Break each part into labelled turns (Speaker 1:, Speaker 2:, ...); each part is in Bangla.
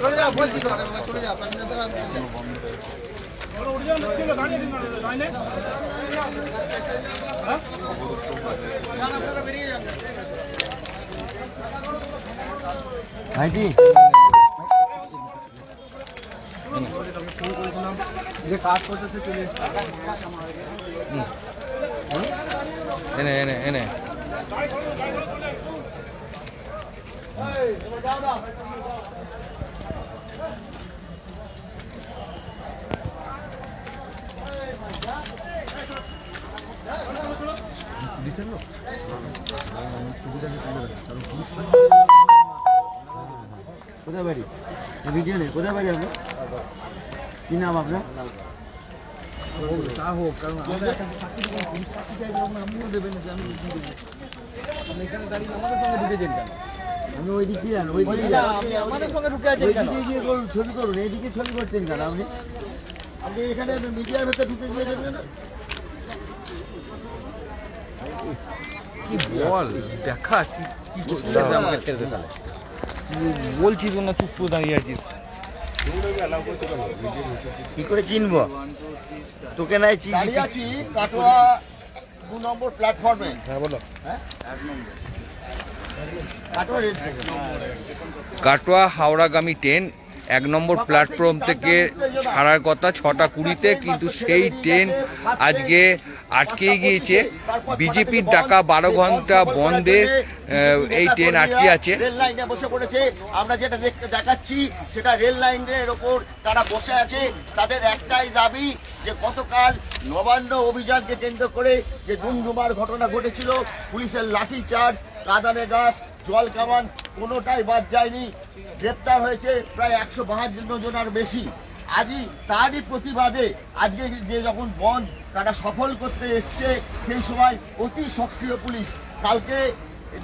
Speaker 1: চলে যা বলছি তো চলে যা
Speaker 2: ভাইটি যে কাজ করতেছে চলে
Speaker 3: এনে এনে এনে।
Speaker 2: কোথায় বাড়ি? ভিডিও নেই কোথায় বাড়ি আপনার কি নাম আপনার? আমি ওই দিক যান ওই দিকে কেন গিয়ে ছবি করুন এইদিকে ছবি করছেন কেন আপনি আপনি এখানে মিডিয়ার ভেতরে ঢুকে গিয়ে দেখবেন না
Speaker 3: কি বল দেখা কি কি করছিস আমাকে ছেড়ে দে তাহলে বলছি তো না চুপ করে দাঁড়িয়ে আছিস
Speaker 2: কি করে চিনবো? তোকে নাই চিনি।
Speaker 1: দাঁড়িয়ে আছি কাটোয়া দু নম্বর প্ল্যাটফর্মে
Speaker 3: হ্যাঁ বলো।
Speaker 1: হ্যাঁ?
Speaker 3: কাটোয়া হাওড়াগামী ট্রেন এক নম্বর প্ল্যাটফর্ম থেকে ছাড়ার কথা, ছটা কুড়িতে, কিন্তু সেই ট্রেন আজকে আটকে গিয়েছে। বিজেপির ডাকা বারো ঘণ্টা বন্ধে এই ট্রেন আটকে আছে।
Speaker 1: রেল লাইনে বসে পড়েছে। আমরা যেটা দেখতে দেখাচ্ছি, সেটা রেল লাইনের ওপর তারা বসে আছে। তাদের একটাই দাবি যে গতকাল নবান্ন অভিযানকে কেন্দ্র করে যে ধুমধুমার ঘটনা ঘটেছিল, পুলিশের লাঠি চার্জ কাদানে গাছ জল কামান কোনোটাই বাদ যায়নি। গ্রেপ্তার হয়েছে প্রায় একশো বাহান্ন জনার বেশি। আজই তারই প্রতিবাদে আজকে যে যখন বন্ধ তারা সফল করতে এসছে, সেই সময় অতি সক্রিয় পুলিশ। কালকে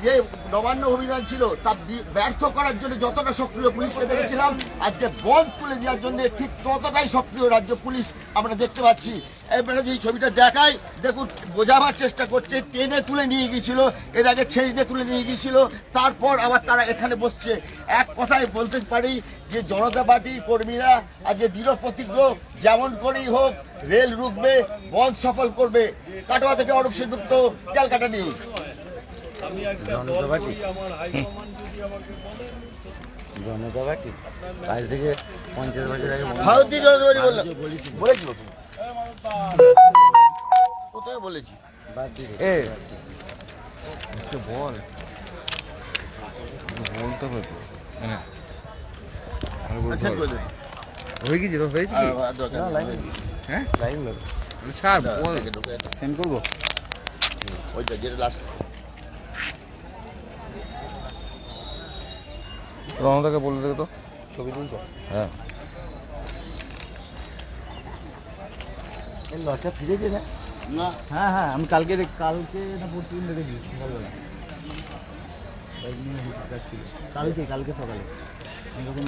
Speaker 1: যে নবান্ন অভিযান ছিল, তা ব্যর্থ করার জন্য যতটা সক্রিয় পুলিশকে দেখেছিলাম, আজকে বন্ধ তুলে দেওয়ার জন্য ঠিক ততটাই সক্রিয় রাজ্য পুলিশ আমরা দেখতে পাচ্ছি। এবারে যে ছবিটা দেখাই, দেখুন, বোঝাবার চেষ্টা করছে, টেনে তুলে নিয়ে গিয়েছিল, এর আগে ছেড়ে তুলে নিয়ে গিয়েছিল, তারপর আবার তারা এখানে বসছে। এক কথায় বলতে পারি যে জনতা পার্টির কর্মীরা আজকে দৃঢ় প্রতিজ্ঞ, যেমন করেই হোক, রেল রুখবে, বন্ধ সফল করবে। কাটোয়া থেকে Arup Sengupta, Calcutta news.
Speaker 2: Janata party? Janata party? আজ থেকে পঞ্চাশ বছর আগে
Speaker 1: ভারতীয় জনতা পার্টি বললাম
Speaker 2: আমিও বলেছি।
Speaker 1: কোথায় বলেছি।
Speaker 3: এ। বল। বলতে হবে তো। বলতে
Speaker 1: আচ্ছা
Speaker 3: হবে।
Speaker 1: বলে
Speaker 3: হয়ে গেছে হয়েছে হ্যাঁ?
Speaker 2: লাইন
Speaker 3: স্যার বল।
Speaker 2: সেন্ড করব?
Speaker 1: ওইটা যেটা লাস্ট
Speaker 3: রণদাকে বলে দেবে তো?
Speaker 1: ছবি তুল তো।
Speaker 3: হ্যাঁ।
Speaker 2: এই লটা ফিরেছে না
Speaker 1: না।
Speaker 2: হ্যাঁ হ্যাঁ আমি কালকে দেখ- কালকে না পরশু দিন সকালবেলা। হুটহাট কাজ ছিল। কালকে কালকে সকালে।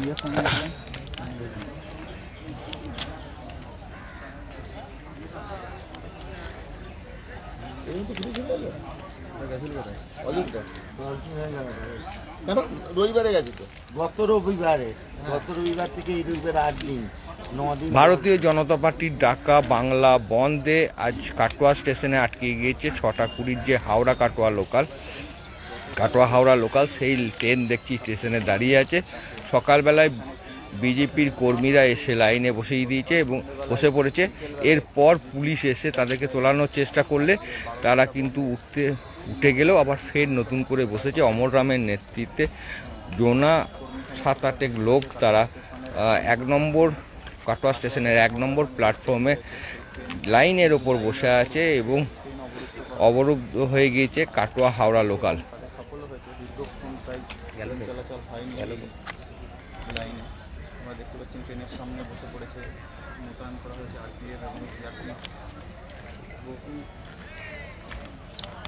Speaker 2: গেছিলাম আমি দেখিনি। এই তো ফিরে চলে
Speaker 1: কেন? রবিবারে গেছি তো?
Speaker 2: গত রবিবারে। গত রবিবার থেকে এই রবিবার আট দিন। দিন
Speaker 3: ভারতীয় জনতা পার্টির ডাকা বাংলা বন্ধে আজ কাটোয়া স্টেশনে আটকে গিয়েছে। ছটা কুড়ির যে হাওড়া কাটোয়া লোকাল কাটোয়া হাওড়া লোকাল সেই ট্রেন দেখছি স্টেশনে দাঁড়িয়ে আছে। সকালবেলায় বিজেপির কর্মীরা এসে লাইনে বসিয়ে দিয়েছে এবং বসে পড়েছে। এরপর পুলিশ এসে তাদেরকে তোলানোর চেষ্টা করলে তারা কিন্তু উঠতে উঠে গেলেও আবার ফের নতুন করে বসেছে। অমর রামের নেতৃত্বে জোনা সাত আটেক লোক তারা এক নম্বর কাটোয়া স্টেশনের এক নম্বর প্ল্যাটফর্মে লাইনের ওপর বসে আছে এবং অবরুদ্ধ হয়ে গিয়েছে কাটোয়া হাওড়া লোকাল।
Speaker 4: ট্রেনের সামনে বসে পড়েছে মোতায়েন করা হয়েছে বহু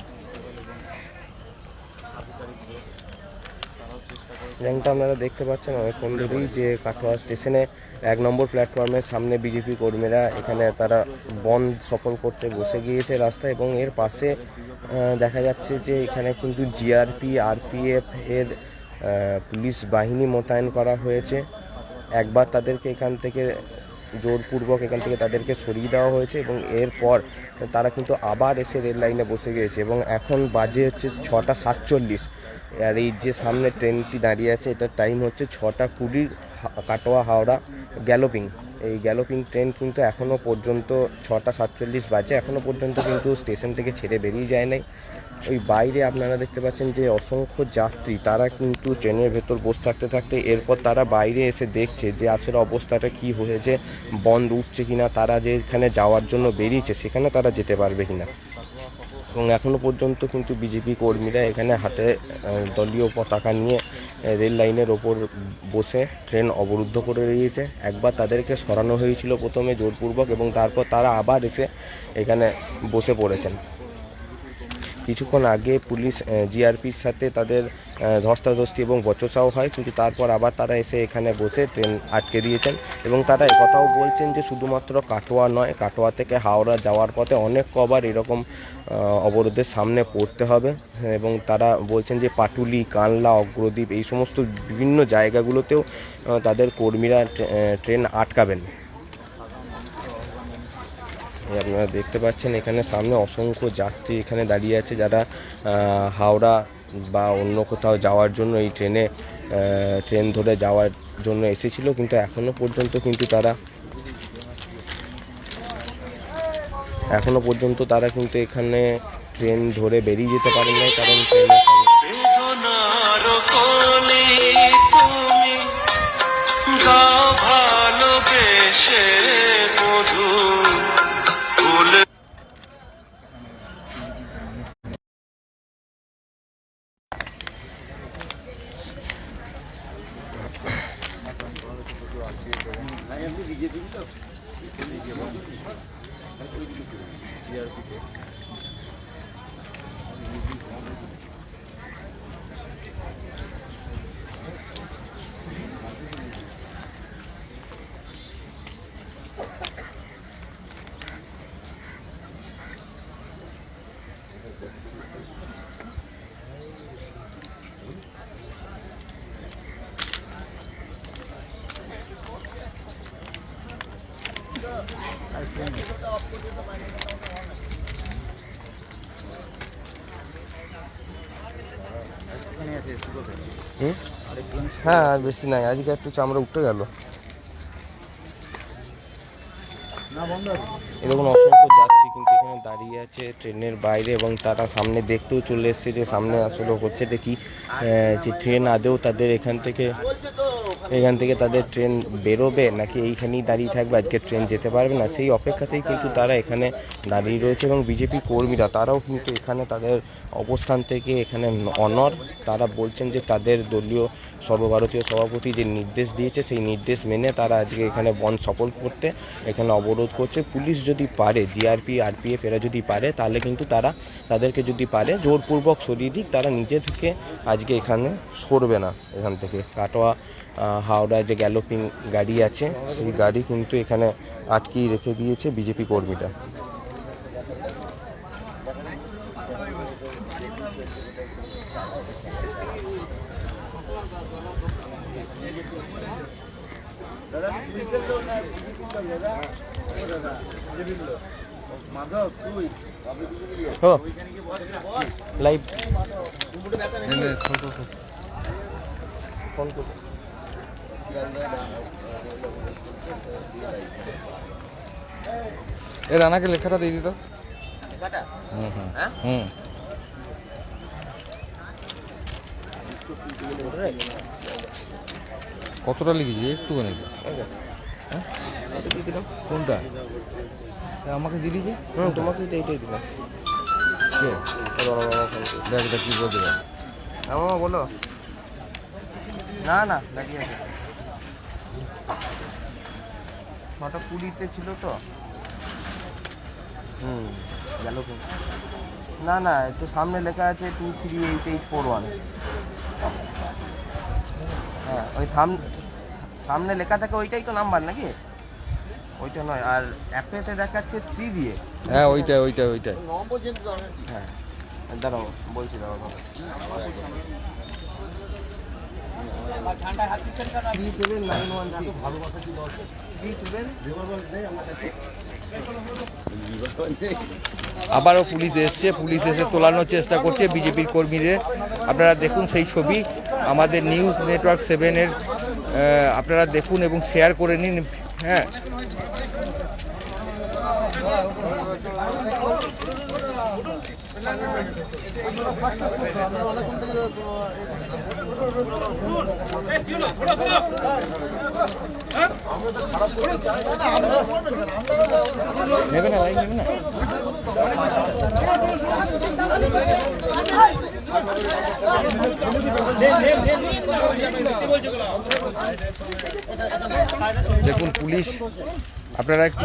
Speaker 4: কনস্টেবল এবং আধিকারিকদের তারাও চেষ্টা করে
Speaker 5: যেমনটা আপনারা দেখতে পাচ্ছেন অনেকক্ষণ ধরেই যে কাটোয়া স্টেশনে এক নম্বর প্ল্যাটফর্মের সামনে বিজেপি কর্মীরা এখানে তারা বন্ধ সফল করতে বসে গিয়েছে রাস্তা এবং এর পাশে দেখা যাচ্ছে যে এখানে কিন্তু জিআরপি আরপিএফ এর পুলিশ বাহিনী মোতায়েন করা হয়েছে। একবার তাদেরকে এখান থেকে জোরপূর্বক এখান থেকে তাদেরকে সরিয়ে দেওয়া হয়েছে এবং এরপর তারা কিন্তু আবার এসে রেল লাইনে বসে গিয়েছে এবং এখন বাজে হচ্ছে ছটা সাতচল্লিশ। আর এই যে সামনে ট্রেনটি দাঁড়িয়ে আছে, এটার টাইম হচ্ছে ছটা কুড়ির কাটোয়া, হাওড়া গ্যালোপিং এই গ্যালোপিং ট্রেন কিন্তু এখনও পর্যন্ত ছটা সাতচল্লিশ বাজে। এখনও পর্যন্ত কিন্তু স্টেশন থেকে ছেড়ে বেরিয়ে যায় নাই। ওই বাইরে আপনারা দেখতে পাচ্ছেন যে অসংখ্য যাত্রী, তারা কিন্তু ট্রেনের ভেতর বসে থাকতে থাকতে এরপর তারা বাইরে এসে দেখছে যে আসলে অবস্থাটা কি হয়েছে, বন্ধ উঠছে কিনা, তারা যে এখানে যাওয়ার জন্য বেরিয়েছে সেখানে তারা যেতে পারবে কিনা। এবং এখনও পর্যন্ত কিন্তু বিজেপি কর্মীরা এখানে হাতে দলীয় পতাকা নিয়ে রেল লাইনের ওপর বসে ট্রেন অবরুদ্ধ করে দিয়েছে। একবার তাদেরকে সরানো হয়েছিল প্রথমে জোরপূর্বক এবং তারপর তারা আবার এসে এখানে বসে পড়েছেন। কিছুক্ষণ আগে পুলিশ জিআরপির সাথে তাদের ধস্তাধস্তি এবং বচসাও হয়। কিন্তু তারপর আবার তারা এসে এখানে বসে ট্রেন আটকে দিয়েছেন এবং তারা একথাও বলছেন যে শুধুমাত্র কাটোয়া নয়, কাটোয়া থেকে হাওড়া যাওয়ার পথে অনেক কবার এরকম অবরোধের সামনে পড়তে হবে। এবং তারা বলছেন যে পাটুলি, কানলা, অগ্রদ্বীপ এই সমস্ত বিভিন্ন জায়গাগুলোতেও তাদের কর্মীরা ট্রেন আটকাবেন। আপনারা দেখতে পাচ্ছেন, এখানে সামনে অসংখ্য যাত্রী এখানে দাঁড়িয়ে আছে যারা হাওড়া বা অন্য কোথাও যাওয়ার জন্য এই ট্রেনে ট্রেন ধরে যাওয়ার জন্য এসেছিল, কিন্তু এখনও পর্যন্ত কিন্তু তারা, এখনও পর্যন্ত তারা কিন্তু এখানে ট্রেন ধরে বেরিয়ে যেতে পারেন নাই, কারণ ট্রেনের হ্যাঁ আর বেশি নাই। আজকে একটু চামড়া উঠে গেল। এরকম অসংখ্য যাত্রী কিন্তু এখানে দাঁড়িয়ে আছে ট্রেনের বাইরে এবং তারা সামনে দেখতেও চলে এসছে যে সামনে আসলে হচ্ছে দেখি যে ট্রেন আদেও তাদের এখান থেকে এখান থেকে তাদের ট্রেন বেরোবে নাকি এইখানেই দাঁড়িয়ে থাকবে? আজকে ট্রেন যেতে পারবে না। সেই অপেক্ষাতেই কিন্তু তারা এখানে দাঁড়িয়ে রয়েছে এবং বিজেপি কর্মীরা, তারাও কিন্তু এখানে তাদের অবস্থান থেকে এখানে অনর তারা বলছেন যে তাদের দলীয় সর্বভারতীয় সভাপতি যে নির্দেশ দিয়েছে, সেই নির্দেশ মেনে তারা আজকে এখানে বন সফল করতে এখানে অবরোধ করছে। পুলিশ যদি পারে, জিআরপি, আরপিএফ এরা যদি পারে, তাহলে কিন্তু তারা তাদেরকে যদি পারে, জোরপূর্বক সরিয়ে দিক। তারা নিজে থেকে আজকে এখানে সরবে না এখান থেকে। কাটোয়া হাওড়ায় যে গ্যালোপিং গাড়ি আছে সেই গাড়ি কিন্তু এখানে আটকিয়ে রেখে দিয়েছে বিজেপি কর্মীরা। লাইভ ফোন করো।
Speaker 3: এ রানাকে লেখাটা দিয়ে দিত। হুম হুম। হুম। কতটা লিখেছি? একটুখানি হ্যাঁ? কোনটা? আমাকে দিলি যে
Speaker 5: হুম তোমাকে তো এইটাই দিলাম।
Speaker 3: দেখ এটা কি বলতে দেখ
Speaker 5: হ্যাঁ বলো। না না দাঁড়িয়ে আছে। ছটা কুড়িতে ছিল তো। হুম গেল না না একটু সামনে লেখা আছে two three eight eight four one হ্যাঁ ওই সামনে সামনে লেখা থাকে ওইটাই তো নাম্বার নাকি? ওইটা নয় আর অ্যাপেতে দেখাচ্ছে থ্রি দিয়ে।
Speaker 3: হ্যাঁ ওইটাই ওইটাই ওইটাই।
Speaker 5: হ্যাঁ দাঁড়াও বলছি দাঁড়াও
Speaker 3: আবারও পুলিশ এসছে, পুলিশ এসে তোলানোর চেষ্টা করছে বিজেপির কর্মীদের। আপনারা দেখুন সেই ছবি, আমাদের নিউজ নেটওয়ার্ক সেভেনের আপনারা দেখুন এবং শেয়ার করে নিন হ্যাঁ। নেবে না লাইন নেবে না দেখুন পুলিশ আপনারা একটু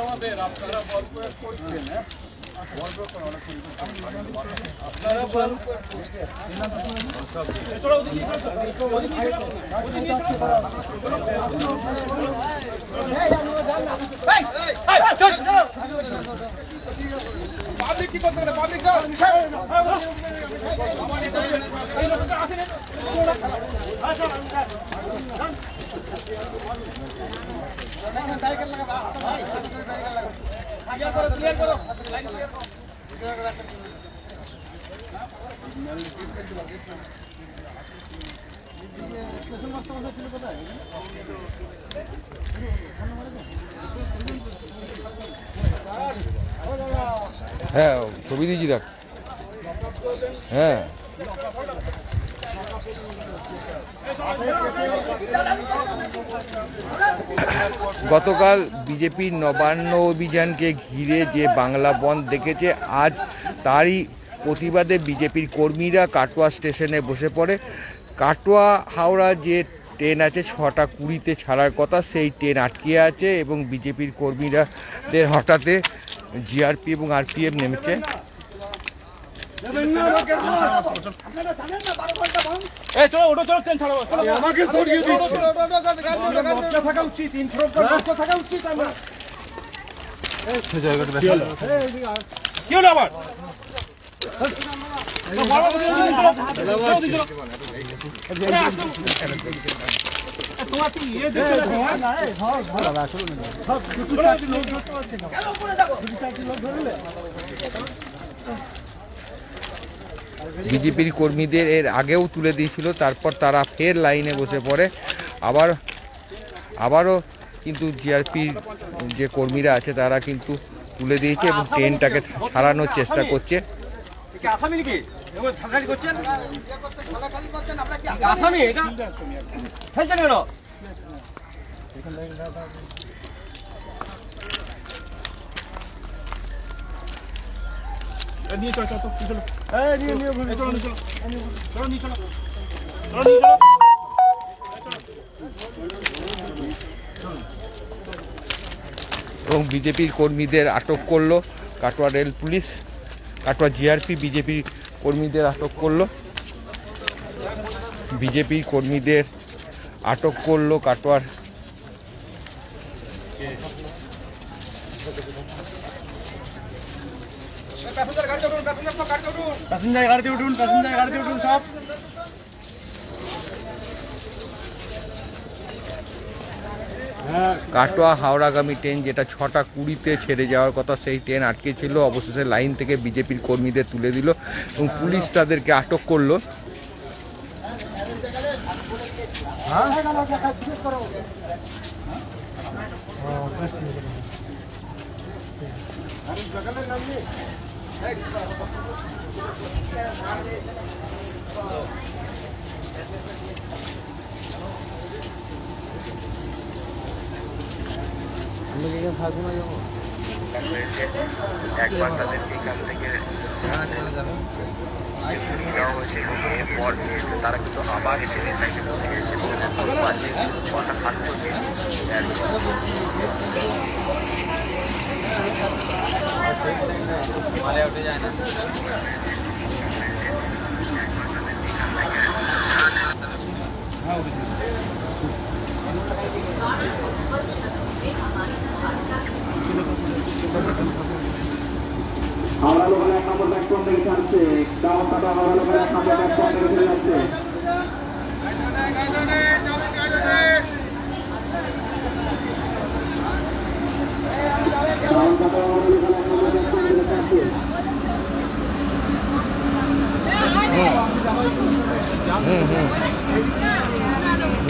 Speaker 3: আমাদের আপনারা বল প্রয়োগ করছেন
Speaker 6: বেদনার কোন
Speaker 3: হ্যাঁ ছবি দিয়েছি দেখ। হ্যাঁ। গতকাল বিজেপির নবান্ন অভিযানকে ঘিরে যে বাংলা বন্ধ দেখেছে, আজ তারই প্রতিবাদে বিজেপির কর্মীরা কাটোয়া স্টেশনে বসে পড়ে। কাটোয়া হাওড়া যে ট্রেন আছে, ছটা কুড়িতে ছাড়ার কথা, সেই ট্রেন আটকে আছে এবং বিজেপির কর্মীরাদের হঠাতে জিআরপি এবং আরপিএফ নেমেছে। আমাকে সরিয়ে দিচ্ছে থাকা উচিত থাকা উচিত আমরা কি হলো আবার সব কিছু চারটি লোক ধরতে পারছে না কেন উপরে দেখো চারটি লোক ধরলে বিজেপির কর্মীদের এর আগেও তুলে দিয়েছিল তারপর তারা ফের লাইনে বসে পড়ে। আবার আবারও কিন্তু জিআরপির যে কর্মীরা আছে তারা কিন্তু তুলে দিয়েছে এবং ট্রেনটাকে সারানোর চেষ্টা করছে।
Speaker 2: আসামি এবার ঝাড়াঝাড়ি করছেন আসামি এটা ফেলছেন কেন
Speaker 4: নিয়ে চলো চলো চলো নিয়ে নিয়ে চলো চলো চলো নিয়ে চলো চলো নিয়ে চলো।
Speaker 3: এবং বিজেপির কর্মীদের আটক করল Katwa rail police Katwa GRP বিজেপির কর্মীদের আটক করল। বিজেপির কর্মীদের আটক করল কাটোয়ার
Speaker 2: প্যাসেঞ্জার গাড়িতে উঠুন, প্যাসেঞ্জার গাড়িতে উঠুন সব।
Speaker 3: কাটোয়া হাওড়াগামী ট্রেন যেটা ছটা কুড়িতে ছেড়ে যাওয়ার কথা, সেই ট্রেন আটকে ছিল। অবশেষে লাইন থেকে বিজেপির কর্মীদের তুলে দিল এবং পুলিশ তাদেরকে আটক করল।
Speaker 5: হয়েছে একবার তাদেরকে এখান থেকে দেওয়া হয়েছে এরপর তারা কিন্তু আবার এসে লাইনে বসে গেছে বাজে ছটা সাতচল্লিশ।
Speaker 7: হাওড়া লোকাল এক নম্বর প্ল্যাটফর্ম থেকে ছাড়ছে। দাওয়াতটা হাওড়া লোকাল এক নম্বর প্ল্যাটফর্ম থেকে যাচ্ছে দাওয়াতটা হাওড়া লোকাল এক নম্বর প্ল্যাটফর্ম থেকে ছাড়ছে
Speaker 3: হুম হুম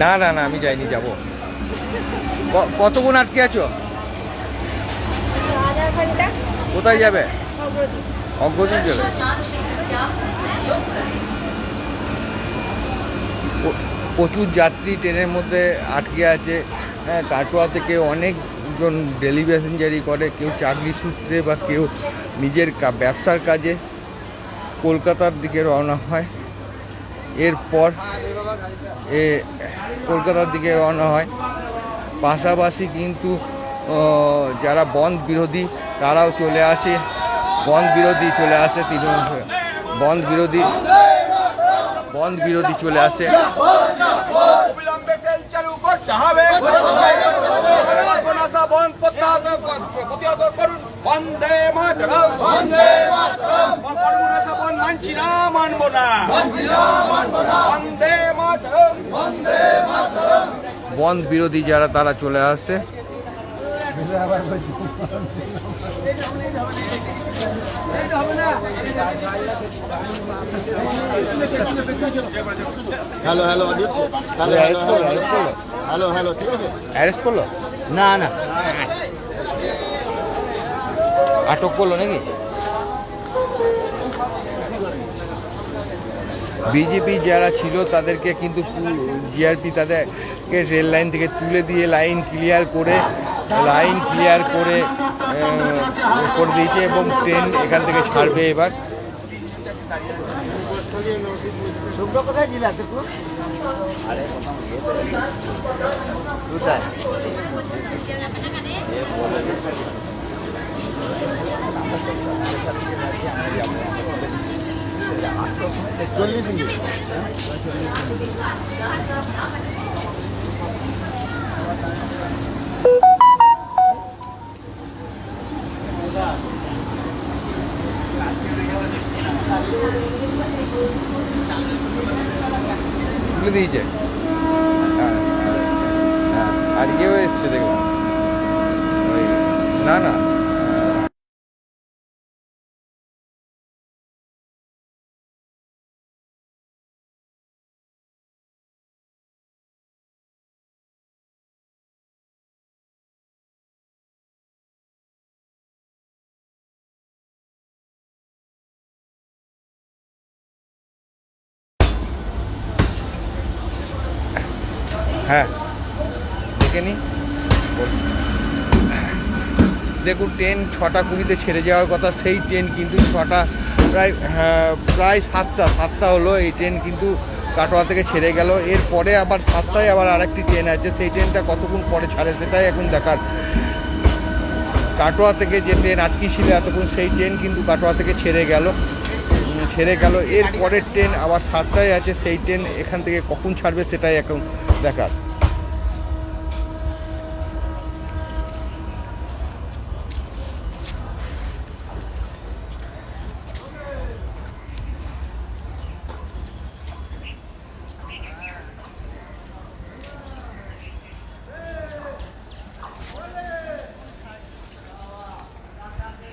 Speaker 3: না না না আমি যাইনি যাব। কতক্ষণ আটকে আছো? কোথায় যাবে?
Speaker 8: অবধি
Speaker 3: অগ্রদিন যাবে। প্রচুর যাত্রী ট্রেনের মধ্যে আটকে আছে। হ্যাঁ কাটোয়া থেকে অনেকজন ডেলি প্যাসেঞ্জারি করে কেউ চাকরি সূত্রে বা কেউ নিজের ব্যবসার কাজে। কলকাতার দিকে রওনা হয়। এরপর এ কলকাতার দিকে রওনা হয়। পাশাপাশি কিন্তু যারা বন্ধ বিরোধী, তারাও চলে আসে। বন্ধ বিরোধী চলে আসে তৃণমূল বন্ধ বিরোধী বন্ধ বিরোধী চলে আসে। বন্ধ বিরোধী যারা তারা চলে আসছে।
Speaker 1: Hello hello? হ্যালো হ্যালো ঠিক আছে।
Speaker 3: অ্যারেস্ট করল?
Speaker 2: না না।
Speaker 3: আটক করল নাকি? বিজেপি যারা ছিল, তাদেরকে কিন্তু জিআরপি তাদেরকে রেল লাইন থেকে তুলে দিয়ে লাইন ক্লিয়ার করে, লাইন ক্লিয়ার করে করে দিয়েছে এবং ট্রেন এখান থেকে ছাড়বে এবার।
Speaker 2: শুভ্র কোথায় ছিল এতক্ষণ? কোথায়?
Speaker 1: চল্লিশ মিনিট
Speaker 3: তুলে দিয়েছে। হ্যাঁ, হ্যাঁ, আর ইয়েও এসছে দেখলাম। ওই না না। হ্যাঁ। দেখে নি। দেখুন ট্রেন ছটা কুড়িতে ছেড়ে যাওয়ার কথা সেই ট্রেন কিন্তু ছটা প্রায় হ্যাঁ, প্রায় সাতটা সাতটা হলো এই ট্রেন কিন্তু কাটোয়া থেকে ছেড়ে গেল। এরপরে আবার সাতটায় আবার আরেকটি ট্রেন আছে সেই ট্রেনটা কতক্ষণ পরে ছাড়ে সেটাই এখন দেখার। কাটোয়া থেকে যে ট্রেন আটকি ছিল এতক্ষণ সেই ট্রেন কিন্তু কাটোয়া থেকে ছেড়ে গেল। ছেড়ে গেল। এর পরের ট্রেন আবার সাতটায় আছে, সেই ট্রেন এখান থেকে কখন ছাড়বে সেটাই এখন দেখার।